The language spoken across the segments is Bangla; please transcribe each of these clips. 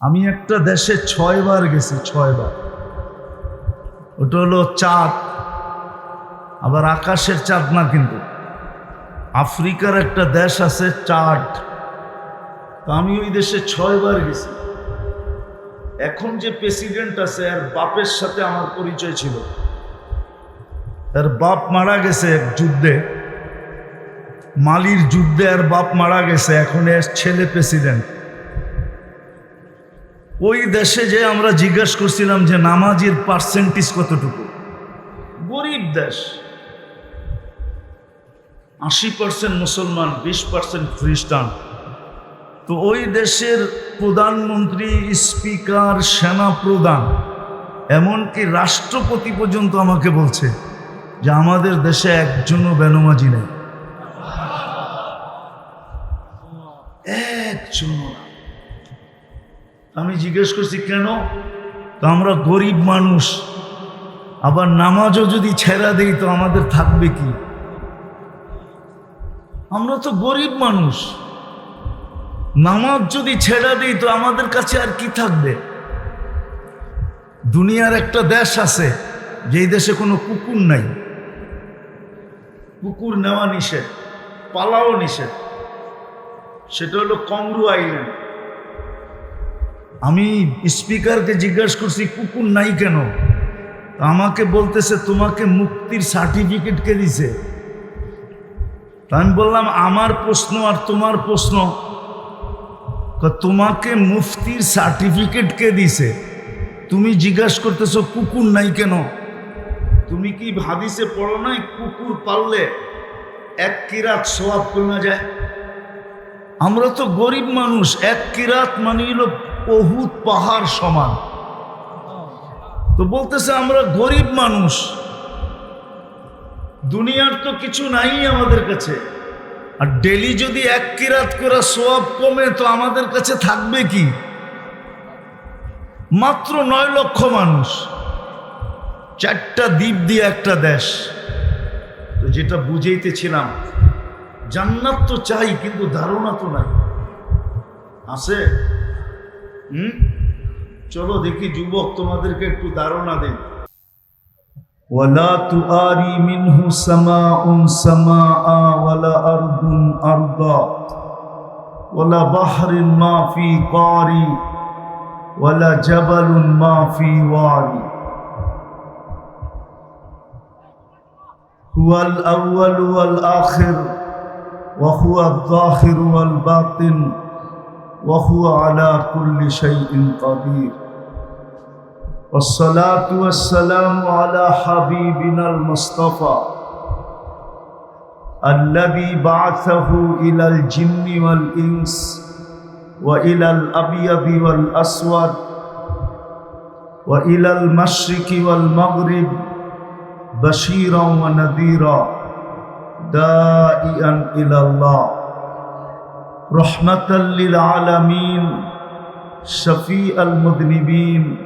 আমি একটা দেশে ছয়বার গেছি, ছয়বার। ওটা হলো চাঁদ, আবার আকাশের চাঁদ না কিন্তু। আফ্রিকার একটা দেশ আছে চাঁদ। তো আমি ওই দেশে ছয়বার গেছি। এখন যে প্রেসিডেন্ট আছে আর বাপের সাথে আমার পরিচয় ছিল। তার বাপ মারা গেছে এক যুদ্ধে। মালির যুদ্ধে আর বাপ মারা গেছে, এখন এর ছেলে প্রেসিডেন্ট। ওই দেশে যে আমরা জিজ্ঞেস করছিলাম যে নামাজের পার্সেন্টেজ কতটুকু? গরিব দেশ। আশি পার্সেন্ট মুসলমান, বিশ পার্সেন্ট খ্রিস্টান। তো ওই দেশের প্রধানমন্ত্রী, স্পিকার সেনা প্রধান এমনকি রাষ্ট্রপতি পর্যন্ত আমাকে বলছে যে আমাদের দেশে একজনও বেনমাজি নেই। একজনও। আমি জিজ্ঞেস করছি, কেন? তো আমরা গরিব মানুষ, আবার নামাজও যদি ছেড়া দেই তো আমাদের থাকবে কি? আমরা তো গরিব মানুষ, নামাজ যদি ছেড়া দিই তো আমাদের কাছে আর কি থাকবে? দুনিয়ার একটা দেশ আছে, যেই দেশে কোনো কুকুর নাই। কুকুর নেওয়া নিষেধ, পালাও নিষেধ। সেটা হলো কমরু আইল্যান্ড। আমি স্পিকারকে জিজ্ঞাসা করছি, কুকুর নাই কেন? আমাকে বলতেছে, তোমাকে মুক্তির সার্টিফিকেট কে দিছে? তা আমি বললাম, আমার প্রশ্ন আর তোমার প্রশ্ন। তোমাকে মুফতির সার্টিফিকেট কে দিছে? তুমি জিজ্ঞাসা করতেছো, কুকুর নাই কেন? তুমি কি হাদিসে পড়ো নাই, কুকুর পাললে এক কিরাত সোয়াব কমে যায়? আমরা তো গরিব মানুষ, এক কিরাত মানে হলো বহুত পাহাড় সমান। তো বলতেছে, আমরা গরিব মানুষ। দুনিয়ার তো কিছু নাই আমাদের কাছে। আর ডেলি যদি এক কিরাত করে সোয়াব কমে, তো আমাদের কাছে থাকবে কি? মাত্র নয় লক্ষ মানুষ। চারটা দ্বীপ দিয়ে একটা দেশ। তো যেটা বুঝাইতেছিলাম, জান্নাত তো চাই, কিন্তু ধারণা তো নাই। আছে? হুম চলো দেখি যুবক তোমাদেরকে একটু ধারণা দিই ولا تؤاري منه سماء سماء ولا أرض أرضا ولا بحر ما في قاري ولا جبل ما في واري هو الأول والآخر وهو الظاهر والباطن وهو على كل شيء قدير والصلاة والسلام على حبيبنا المصطفى الذي بعثه إلى الجن والإنس وإلى الأبيض والأسود وإلى المشرق والمغرب بشيرا ونذيرا دائيا إلى الله رحمة للعالمين شفيع المذنبين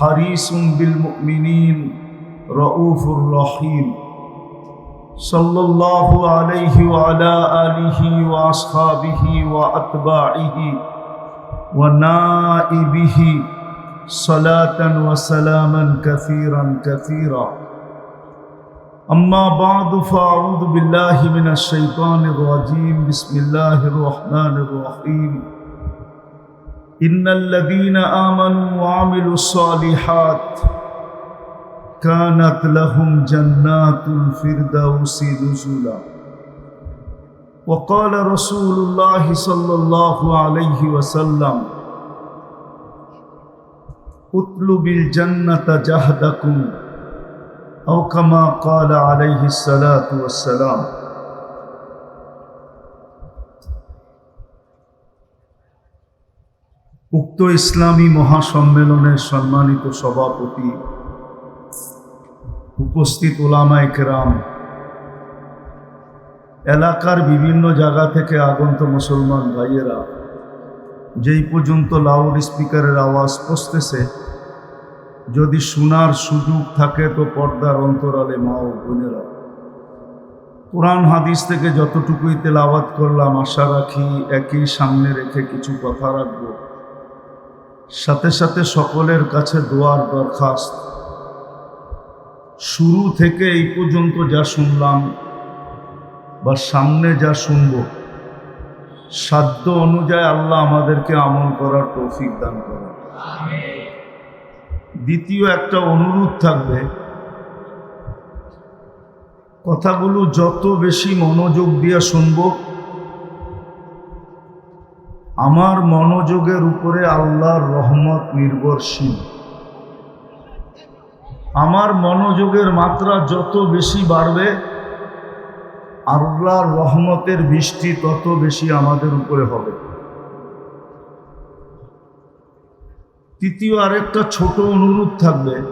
حريص بالمؤمنين رؤوف رحيم. صلى الله عليه وعلى آله وأصحابه وأتباعه ونائبه صلاة وسلاما كثيرا كثيرا. أما بعد فأعوذ بالله من الشيطان الرجيم. بسم الله الرحمن الرحيم. إن الذين آمنوا وعملوا الصالحات كانت لهم جنات الفردوس نزلا. وقال رسول الله صلى الله عليه وسلم اطلب الجنة جهدكم أو كما قال عليه الصلاة والسلام উক্ত ইসলামী মহাসম্মেলনের সম্মানিত সভাপতি উপস্থিত ওলামায় কেরাম এলাকার বিভিন্ন জায়গা থেকে আগন্ত মুসলমান ভাইয়েরা যেই পর্যন্ত লাউড স্পিকারের আওয়াজ পৌঁছতেছে যদি শোনার সুযোগ থাকে তো পর্দার অন্তরালে মা ও বোনেরা। কোরআন হাদিস থেকে যতটুকুই তেলাওয়াত করলাম, আশা রাখি একই সামনে রেখে কিছু কথা রাখব। সাথে সাথে সকলের কাছে দোয়ার দরখাস্ত। শুরু থেকে এই পর্যন্ত যা শুনলাম বা সামনে যা শুনব, সাধ্য অনুযায়ী আল্লাহ আমাদেরকে আমল করার তৌফিক দান করেন। দ্বিতীয় একটা অনুরোধ থাকবে। কথাগুলো যত বেশি মনোযোগ দিয়ে শুনব, আমার মনোযোগের উপরে আল্লাহর রহমত নির্ভরশীল। আমার মনোযোগের মাত্রা যত বেশি বাড়বে, আল্লাহর রহমতের বৃষ্টি তত বেশি আমাদের উপরে হবে। তৃতীয় আরেকটা ছোট অনুরোধ থাকবে।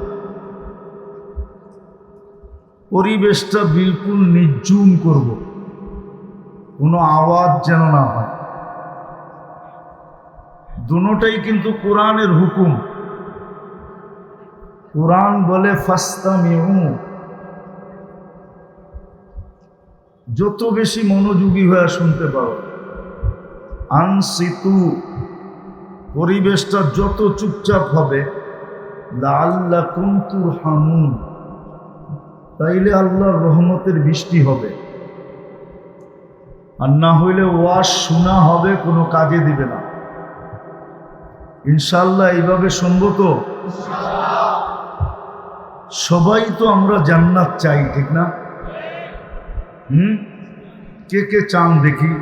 পরিবেশটা বিলকুল নির্জুম করব। কোনো আওয়াজ যেন না হয়। দুটাই কিন্তু কোরআনের হুকুম। কোরআন বলে ফাস্তা মেহু যত বেশি মনোযোগী হয়ে শুনতে পারো। আনসিতু। পরিবেশটা যত চুপচাপ হবে আল্লাহ কুন্তুর হামুন, তাইলে আল্লাহর রহমতের বৃষ্টি হবে। আর না হইলে ওয়াশ শোনা হবে, কোনো কাজে দিবে না। ইনশাল্লাহ এইভাবে শুনব তো? সবাই তো আমরা জান্নাত চাই, ঠিক না? হুম? কে কে চান দেখি?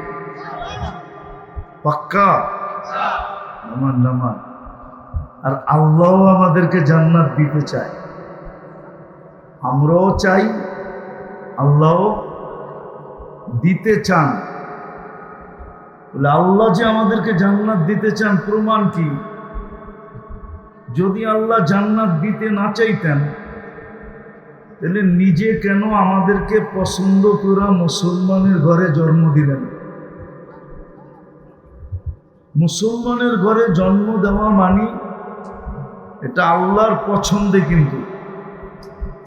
পাক্কা? আমার নামান আর আল্লাহ আমাদেরকে জান্নাত দিতে চায়। আমরাও চাই, আল্লাহ দিতে চান। আল্লাহ যে আমাদেরকে জান্নাত দিতে চান, প্রমাণ কি? যদি আল্লাহ জান্নাত দিতে না চাইতেন, তাহলে নিজে কেন আমাদেরকে পছন্দ করা মুসলমানের ঘরে জন্ম দিলেন? মুসলমানের ঘরে জন্ম দেওয়া মানি, এটা আল্লাহর পছন্দে কিন্তু।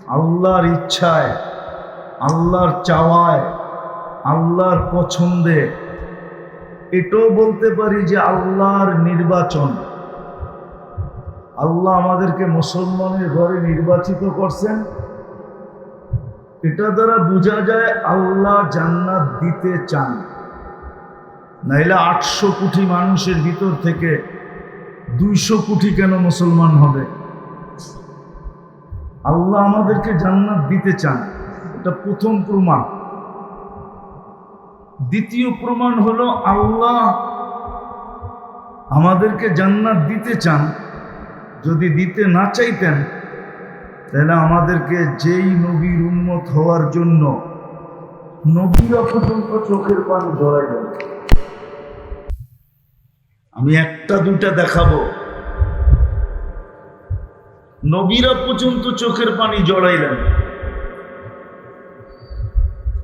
আল্লাহর ইচ্ছায়, আল্লাহর চাওয়ায়, আল্লাহর পছন্দে। এটাও বলতে পারি যে আল্লাহর নির্বাচন। আল্লাহ আমাদেরকে মুসলমানের ঘরে নির্বাচিত করছেন। এটা দ্বারা বোঝা যায় আল্লাহ জান্নাত দিতে চান। নাইলে আটশো কোটি মানুষের ভিতর থেকে দুইশো কোটি কেন মুসলমান হবে? আল্লাহ আমাদেরকে জান্নাত দিতে চান। এটা প্রথম প্রমাণ। দ্বিতীয় প্রমাণ হলো আল্লাহ আমাদেরকে জান্নাত দিতে চান। যদি দিতে না চাইতেন, তাহলে আমাদেরকে যেই নবীর উন্মত হওয়ার জন্য নবীরা পর্যন্ত চোখের পানি জড়াই দেন আমি একটা দুটা দেখাবো। নবীরা পর্যন্ত চোখের পানি জড়াইলেন।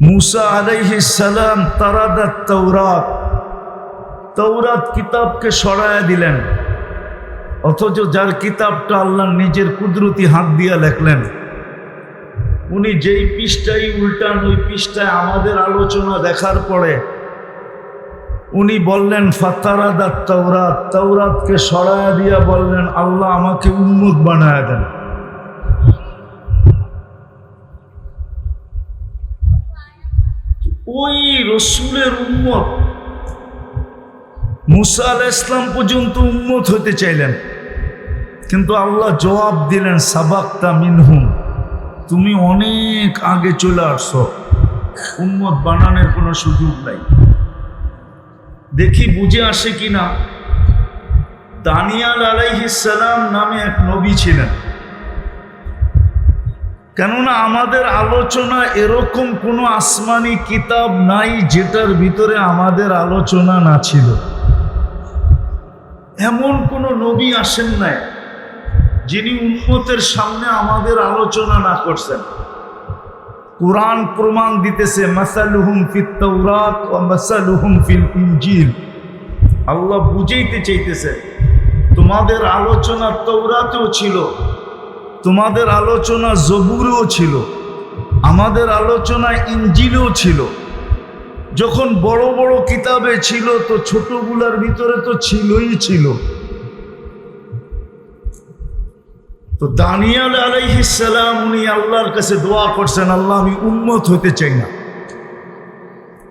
মুসা আলাইহিস সালাম তারাদাত তৌরাত তৌরাত কিতাবকে সরায়া দিলেন। অথচ যার কিতাবটা আল্লাহ নিজের কুদরতি হাত দিয়া লেখলেন, উনি যেই পৃষ্ঠাই উল্টান, ওই পৃষ্ঠায় আমাদের আলোচনা দেখার পরে উনি বললেন ফাতারাদাত তৌরাত তৌরাতকে সরায়া দিয়া বললেন, আল্লাহ আমাকে উন্মুখ বানায় দেন। ওই রসুলের উন্মত মুসা আল ইসলাম পর্যন্ত উন্মত হতে চাইলেন। কিন্তু আল্লাহ জবাব দিলেন, সাবাক্তা মিনহুম, তুমি অনেক আগে চলে আসছো উন্মত বানানোর কোনো সুযোগ নাই। দেখি বুঝে আসে কিনা। দানিয়াল আলাইহিসালাম নামে এক নবী ছিলেন। কেননা আমাদের আলোচনা এরকম কোনো আসমানি কিতাব নাই যেটার ভিতরে আমাদের আলোচনা না ছিল। এমন কোন নবী আসেন নাই যিনি উন্মতের সামনে আমাদের আলোচনা না করছেন। কোরআন প্রমাণ দিতেছে ইনজিল। আল্লাহ বুঝাইতে চাইতেছে, তোমাদের আলোচনা তৌরাতেও ছিল, তোমাদের আলোচনা জবুরেও ছিল, আমাদের আলোচনা ইঞ্জিলেও ছিল। যখন বড় বড় কিতাবে ছিল তো ছোটগুলার ভিতরে তো ছিলই ছিল। তো দানিয়াল আলাইহিসালাম উনি আল্লাহর কাছে দোয়া করছেন, আল্লাহ আমি উন্মত হতে চাই না।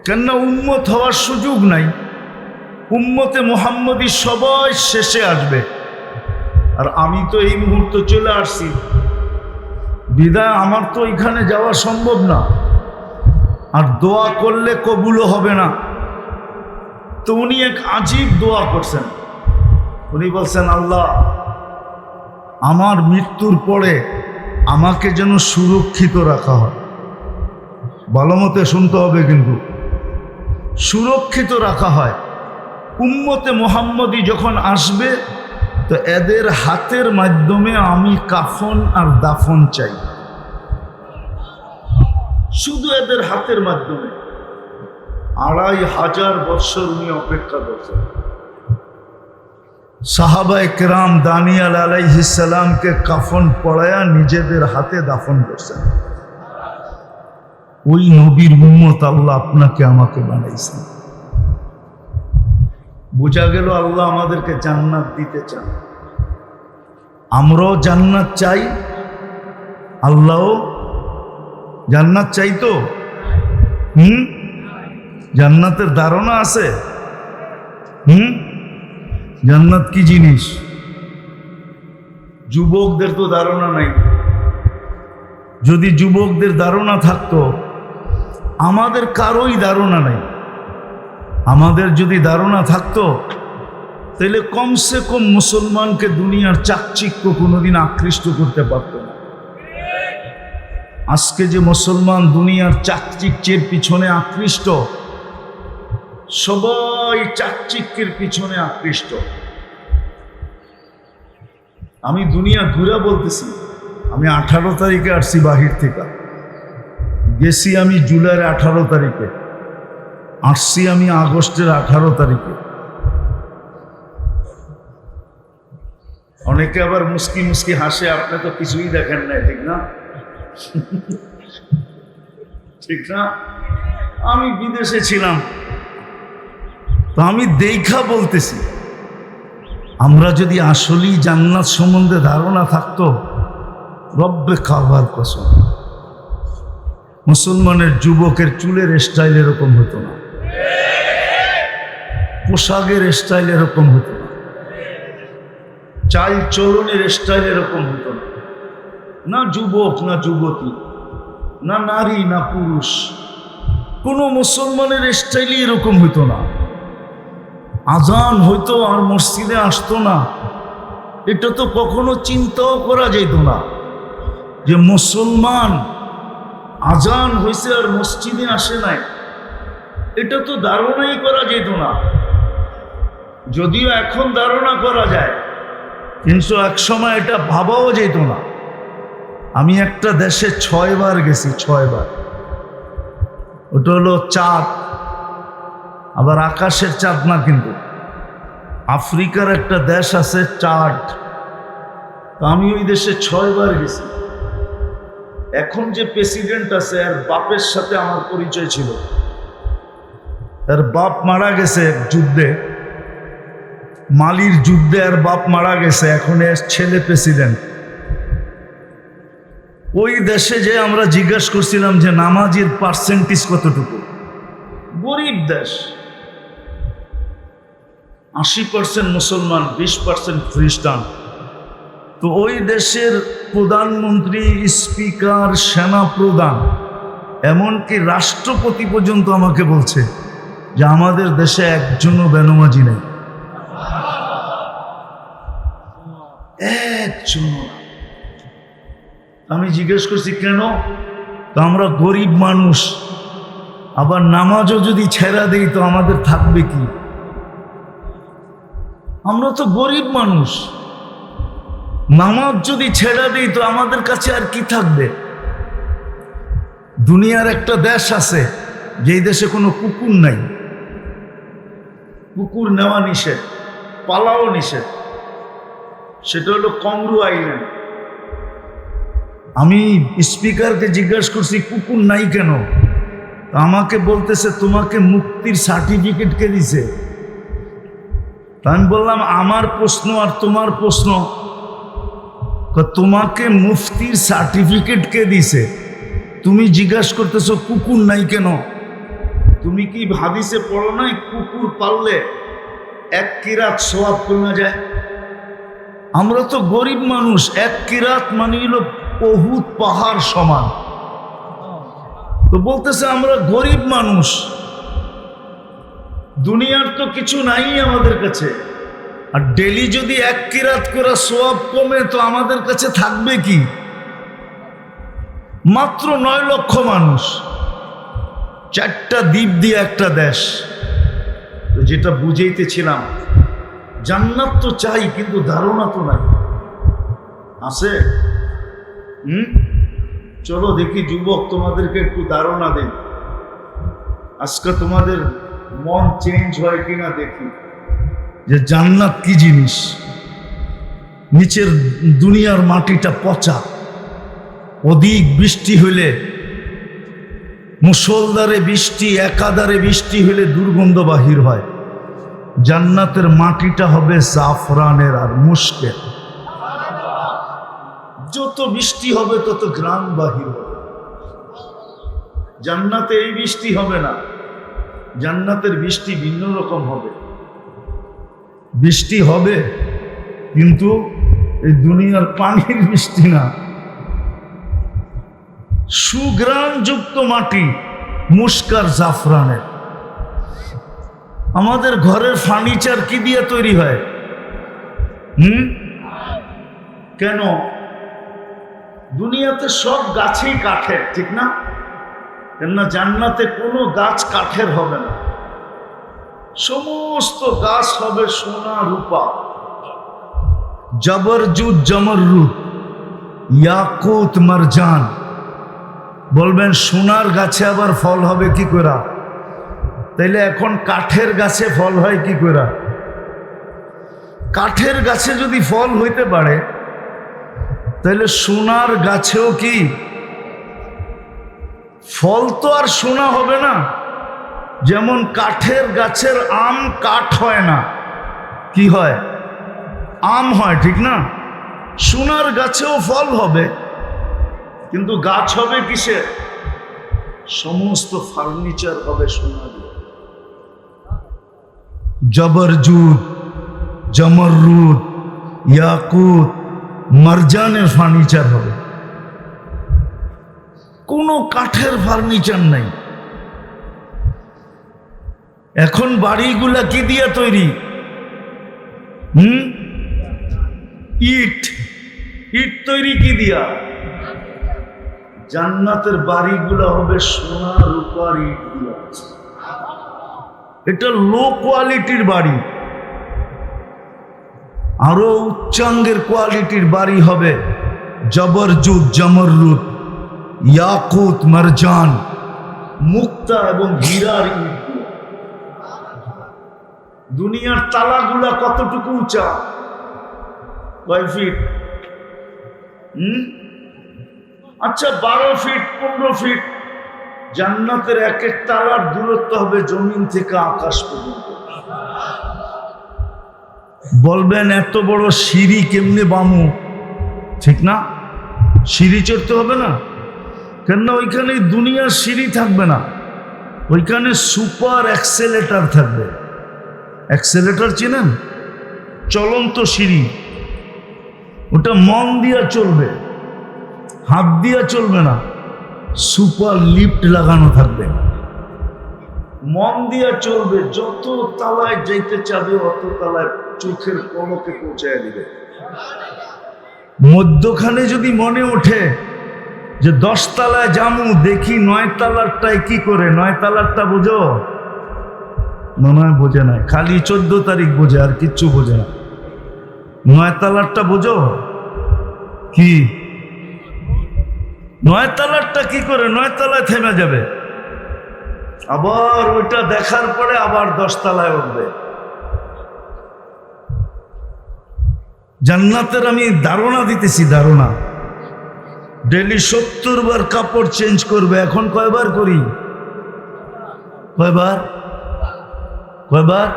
কেননা উন্মত হওয়ার সুযোগ নাই। উম্মতে মোহাম্মদী সবাই শেষে আসবে। আর আমি তো এই মুহূর্তে চলে আসছি। বিদায় আমার তো এখানে যাওয়া সম্ভব না। আর দোয়া করলে কবুলও হবে না। তো উনি এক আজীব দোয়া করছেন। উনি বলছেন, আল্লাহ আমার মৃত্যুর পরে আমাকে যেন সুরক্ষিত রাখা হয়। ভালো মতে শুনতে হবে কিন্তু। সুরক্ষিত রাখা হয়। উম্মতে মোহাম্মদী যখন আসবে, তো এদের হাতের মাধ্যমে আমি কাফন আর দাফন চাই। শুধু এদের হাতের মাধ্যমে। আড়াই হাজার বৎসর উনি অপেক্ষা করছেন। সাহাবা একরাম দানিয়াল আলাইহিসালামকে কাফন পড়ায়া নিজেদের হাতে দাফন করছেন। ওই নবীর উম্মত আল্লাহ আপনাকে আমাকে বানাইছেন। বোঝা গেল আল্লাহ আমাদেরকে জান্নাত দিতে চান। আমরাও জান্নাত চাই, আল্লাহও। জান্নাত চাই তো? হুম? জান্নাতের ধারণা আছে। হুম? জান্নাত কি জিনিস? যুবকদের তো ধারণা নাই। যদি যুবকদের ধারণা থাকতো, আমাদের কারোই ধারণা নাই। আমাদের যদি ধারণা থাকতো, তাহলে কমসে কম মুসলমানকে দুনিয়ার চাকচিক্য কোনোদিন আকৃষ্ট করতে পারত না। আজকে যে মুসলমান দুনিয়ার চাকচিক্যের পিছনে আকৃষ্ট সবাই চাকচিক্যের পিছনে আকৃষ্ট। আমি দুনিয়া ঘুরা বলতেছি, আমি আঠারো তারিখে আসছি বাহির থেকে। গেছি আমি জুলাইয়ের আঠারো তারিখে। আসছি আমি আগস্টের আঠারো তারিখে। অনেকে আবার মুস্কি মুস্কি হাসে, আপনি তো কিছুই দেখেন না ঠিক না? ঠিক না? আমি বিদেশে ছিলাম। তো আমি দেখা বলতেছি। আমরা যদি আসলেই জান্নাত সম্বন্ধে ধারণা থাকতো, রব্বে খাবার কসম। মুসলমানের যুবকের চুলের স্টাইল এরকম হতো না। পোশাকের স্টাইল এরকম হতো না। চাল চলনের স্টাইল এরকম হতো না। না যুবক, না যুবতী, না নারী, না পুরুষ, কোনো মুসলমানের স্টাইলই এরকম হতো না। আজান হইতো আর মসজিদে আসতো না। এটা তো কখনো চিন্তাও করা যেত না যে মুসলমান আজান হয়েছে আর মসজিদে আসে নাই। এটা তো ধারণাই করা যেত না। যদিও এখন ধারণা করা যায়, কিন্তু এক সময় এটা ভাবাও যেত না। আমি একটা দেশে ছয়বার গেছি, ছয়বার। ওটা হলো চাঁদ। আবার আকাশের চাঁদ না কিন্তু। আফ্রিকার একটা দেশ আছে চাঁদ। তো আমি ওই দেশে ছয়বার গেছি। এখন যে প্রেসিডেন্ট আছে আর বাপের সাথে আমার পরিচয় ছিল। তার বাপ মারা গেছে যুদ্ধে। মালির যুদ্ধে আর বাপ মারা গেছে, এখন এর ছেলে প্রেসিডেন্ট। ওই দেশে যে আমরা জিজ্ঞেস করছিলাম যে নামাজের পার্সেন্টেজ কতটুকু? গরিব দেশ। আশি পার্সেন্ট মুসলমান, বিশ পার্সেন্ট খ্রিস্টান। তো ওই দেশের প্রধানমন্ত্রী, স্পিকার সেনা প্রধান এমনকি রাষ্ট্রপতি পর্যন্ত আমাকে বলছে যে আমাদের দেশে একজনও বেনমাজি নেই। একজন আমি জিজ্ঞেস করছি, কেন? তো আমরা গরিব মানুষ, আবার নামাজও যদি ছেড়া দিই, তো আমাদের থাকবে কি? আমরা তো গরিব মানুষ। নামাজ যদি ছেড়া দিই তো আমাদের কাছে আর কি থাকবে? দুনিয়ার একটা দেশ আছে, যেই দেশে কোনো কুকুর নাই। কুকুর নেওয়া নিষেধ, পালাও নিষেধ। সেটা হলো কমরু আইল্যান্ড। আমি স্পিকারকে জিজ্ঞাসা করছি, কুকুর নাই কেন? আমাকে বলতেছে, তোমাকে মুক্তির সার্টিফিকেট কে দিছে? আমি বললাম, আমার প্রশ্ন আর তোমার প্রশ্ন। তোমাকে মুফতির সার্টিফিকেট কে দিছে? তুমি জিজ্ঞাসা করতেছো, কুকুর নাই কেন? তুমি কি হাদিসে পড়ো নাই, কুকুর পাললে এক কিরাত সোয়াব কমে যায়? আমরা তো গরিব মানুষ, এক কিরাত মানে হলো বহুত পাহাড় সমান। তো বলতেছে, আমরা গরিব মানুষ। দুনিয়ার তো কিছু নাই আমাদের কাছে। আর ডেলি যদি এক কিরাত করে সোয়াব কমে, তো আমাদের কাছে থাকবে কি? মাত্র নয় লক্ষ মানুষ। চারটা দ্বীপ দিয়ে একটা দেশ। তো যেটা বুঝাইতেছিলাম, জান্নাত তো চাই, কিন্তু ধারণা তো নাই। আছে? হুম? চলো দেখি যুবক তোমাদেরকে একটু ধারণা দেই। আজকে তোমাদের মন চেঞ্জ হয় কিনা দেখি। যে জান্নাত কি জিনিস? নিচের দুনিয়ার মাটিটা পচা। অধিক বৃষ্টি হইলে মুসলদারে বৃষ্টি একাদারে বৃষ্টি হইলে দুর্গন্ধ বাহির হয়। জান্নাতের মাটিটা হবে জাফরানের আর মুশকের যত বৃষ্টি হবে তত গ্রাম বাহির হবে। জান্নাতে এই বৃষ্টি হবে না। জান্নাতের বৃষ্টি ভিন্ন রকম হবে। বৃষ্টি হবে, কিন্তু এই দুনিয়ার পানির বৃষ্টি না। সুগ্রামযুক্ত মাটি মুস্কার জাফরানের। আমাদের ঘরের ফার্নিচার কি দিয়ে তৈরি হয়? হুম? কেন? দুনিয়াতে সব গাছেই কাঠের, ঠিক না? কেননা জান্নাতে কোনো গাছ কাঠের হবে না। সমস্ত গাছ হবে সোনা রূপা। জবরজুদ জমররুদ ইয়াকুত মারজান। বলবেন, সোনার গাছে আবার ফল হবে কি করে? তাইলে এখন কাঠের গাছে ফল হয় কি করে? কাঠের গাছে যদি ফল হইতে পারে তাহলে সোনার গাছেও কি ফল তো আর সোনা হবে না। যেমন কাঠের গাছের আম কাঠ হয় না। কি হয়? আম হয়, ঠিক না? সোনার গাছেও ফল হবে, কিন্তু গাছ হবে কিসের? সমস্ত ফার্নিচার হবে সোনা দিয়ে জবরজুদ জমররুদ ইয়াকুত, মারজানের ফার্নিচার হবে। কোনো কাঠের ফার্নিচার নাই। এখন বাড়িগুলা কি দিয়া তৈরি? হুম? ইট। ইট তৈরি কি দিয়া? জান্নাতের বাড়িগুলো হবে সোনা রূপার ইট দিয়া। এটা লো কোয়ালিটির বাড়ি। আরও উচ্চাঙ্গের কোয়ালিটির বাড়ি হবে জবরজুদ, জমররুদ। ইয়াকুত মারজান। মুক্তা এবং হীরার। দুনিয়ার তালাগুলা কতটুকু উঁচা? কয় ফিট? হুম? আচ্ছা বারো ফিট, পনেরো ফিট। জান্নাতের এক এক তালার দূরত্ব হবে জমিন থেকে আকাশ পর্যন্ত। বলবেন, এত বড় সিঁড়ি কেমনে বামু? ঠিক না? সিঁড়ি চড়তে হবে না? কেননা ওইখানে দুনিয়ার সিঁড়ি থাকবে না? ওইখানে সুপার অ্যাক্সেলেটার থাকবে। অ্যাক্সেলেটার চেনেন? চলন্ত সিঁড়ি। ওটা মন দিয়া চলবে। হাত দিয়া চলবে না। সুপার লিফট লাগানো থাকবে। মন দিয়া চলবে। যত তালায় যাইতে চাবে, অত তালায় চোখের পলকে পৌঁছায় দিবে। মধ্যখানে যদি মনে ওঠে যে দশ তালায় জামু, দেখি নয় তালারটায় কি করে? নয় তালারটা বোঝো? মনে হয় বোঝে না খালি চোদ্দ তারিখ বোঝে, আর কিচ্ছু বোঝে না। নয় তালারটা বোঝো? কি? নয় তালারটা কি করে? নয় তালায় থেমে যাবে। আবার ওইটা দেখার পরে আবার দশ তালায় উঠবে। জান্নাতের আমি ধারণা দিতেছি, ধারণা। ডেলি সত্তর বার কাপড় চেঞ্জ করবে, এখন কয়বার করি? কয়বার? কয়বার?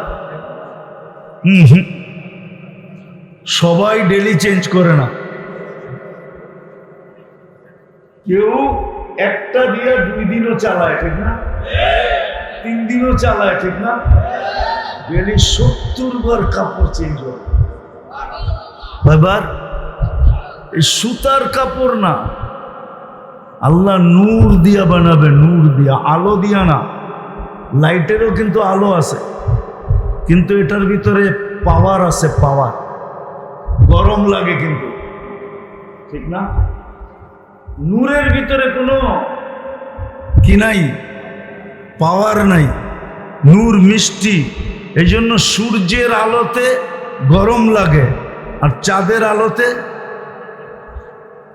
সবাই ডেলি চেঞ্জ করে না। কেউ একটা দিয়ে দুই দিনও চালায়, ঠিক না? তিন দিনও চালায়, ঠিক না? ডেলি সত্তর বার কাপড় চেঞ্জ এবার এই সুতার কাপড় না। আল্লাহ নূর দিয়া বানাবে, নূর দিয়া, আলো দিয়া না। লাইটেরও কিন্তু আলো আছে, কিন্তু এটার ভিতরে পাওয়ার আছে, পাওয়ার। গরম লাগে কিন্তু, ঠিক না? নূরের ভিতরে কোনো কি নাই, পাওয়ার নাই। নূর মিষ্টি এই জন্য সূর্যের আলোতে গরম লাগে, আর চাঁদের আলোতে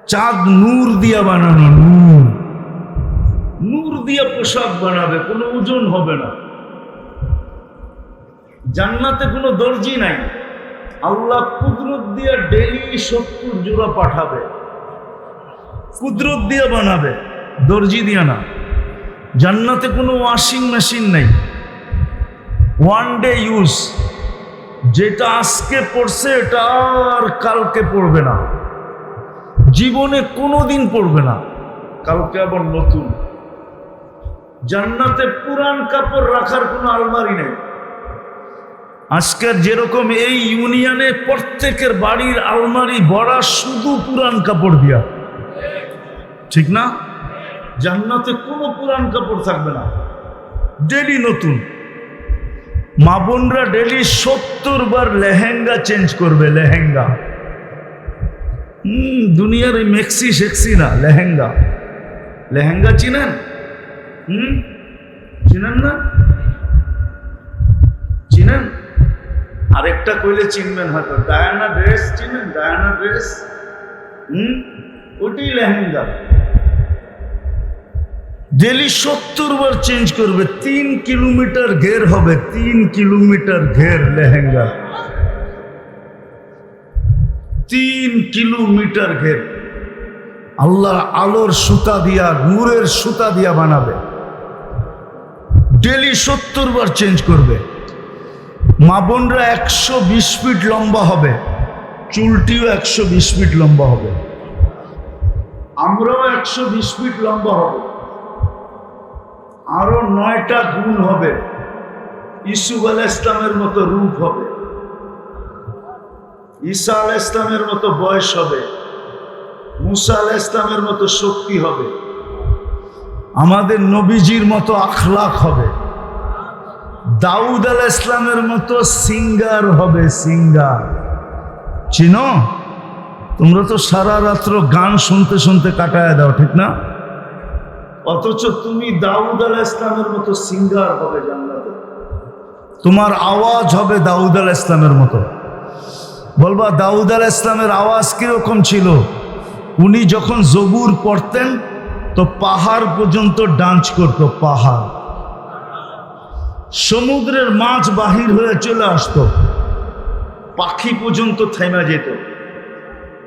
চাঁদ নূর দিয়া বানানো নূর। নূর দিয়া পোশাক বানাবে, কোনো ওজন হবে না। জান্নাতে কোনো দর্জি নাই। আল্লাহ কুদরত দিয়া ডেলি সত্তর জোড়া পাঠাবে। কুদরত দিয়া বানাবে, দর্জি দিয়া না। জান্নাতে কোনো ওয়াশিং মেশিন নেই। One day use. যেটা আজকে পড়ছে, এটা আর কালকে পড়বে না। জীবনে কোনো দিন পড়বে না। কালকে আবার নতুন। জান্নাতে পুরান কাপড় রাখার কোনো আলমারি নেই। আজকের যেরকম এই ইউনিয়নে প্রত্যেকের বাড়ির আলমারি ভরা শুধু পুরান কাপড় দিয়া। ঠিক না? জান্নাতে কোনো পুরান কাপড় থাকবে না। ডেলি নতুন। মা বোনরা ডেলি সত্তর বার লেহেঙ্গা চেঞ্জ করবে, লেহেঙ্গা। দুনিয়ার এই মেক্সি সেক্সি না, লেহেঙ্গা। লেহেঙ্গা চিনেন? হুম? চিনেন না? চিনেন? আরেকটা কইলে চিনবেন হয়তো। ডায়ানা ড্রেস চিনেন? Diana dress? হুম? ওটি লেহেঙ্গা। ডেলি সত্তর বার চেঞ্জ করবে, তিন কিলোমিটার ঘের হবে, তিন কিলোমিটার ঘের লেহেঙ্গা। তিন কিলোমিটার ঘের। আল্লাহ আলোর সুতা দিয়া, নূরের সুতা দিয়া বানাবে। ডেলি সত্তর বার চেঞ্জ করবে। মা বোনরা একশো বিশ ফিট লম্বা হবে। চুলটিও একশো বিশ ফিট লম্বা হবে। আমরাও একশো বিশ ফিট লম্বা হব। আরও নয়টা গুণ হবে। ইসুফ আল ইসলামের মতো রূপ হবে। ঈসা আল ইসলামের মতো বয়স হবে, মুসা আল ইসলামের মতো শক্তি হবে, আমাদের নবীজির মতো আখলাক হবে, দাউদ আল ইসলামের মতো সিঙ্গার হবে সিঙ্গার। চিনো? তোমরা তো সারা রাত্র গান শুনতে শুনতে কাটায় দাও, ঠিক না? অথচ তুমি দাউদ আল ইসলামের মতো সিঙ্গার হবে জান্নাতে। তোমার আওয়াজ হবে দাউদ আল ইসলামের মতো। বলবা, দাউদ আল ইসলামের আওয়াজ কীরকম ছিল? উনি যখন জবুর পড়তেন, তো পাহাড় পর্যন্ত ডান্স করতো, পাহাড়। সমুদ্রের মাছ বাহির হয়ে চলে আসতো। পাখি পর্যন্ত থেমে যেত।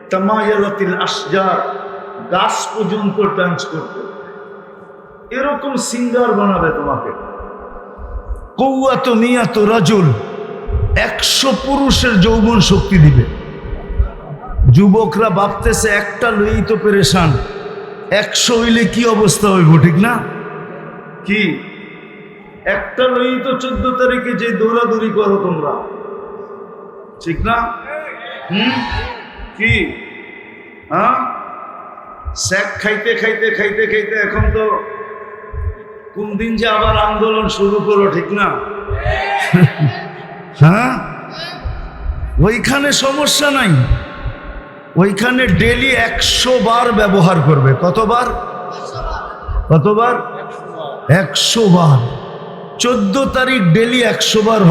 তামায়ালাতিল আসজার গাছ পর্যন্ত ডান্স করত। এরকম সিঙ্গার বানাবে তোমাকে। কৌয়াত মিয়াত রাজুল একশো পুরুষের যৌবন শক্তি দিবে। যুবকরা ভাবতেছে, একটা লই তো পেরেশান। একশো হইলে কি অবস্থা হইব, ঠিক না? কি? একটা লই তো চোদ্দ তারিখে যে দৌড়াদৌড়ি করো তোমরা। ঠিক না? হুম? কি? হ্যাঁ? স্যাক খাইতে খাইতে খাইতে খাইতে এখন তো কোন দিন যে আবার আন্দোলন শুরু করো, ঠিক না? হ্যাঁ? ওইখানে সমস্যা নাই। ওইখানে ডেলি একশো বার ব্যবহার করবে। কতবার? কতবার? একশো বার। চোদ্দ তারিখ ডেলি একশো বার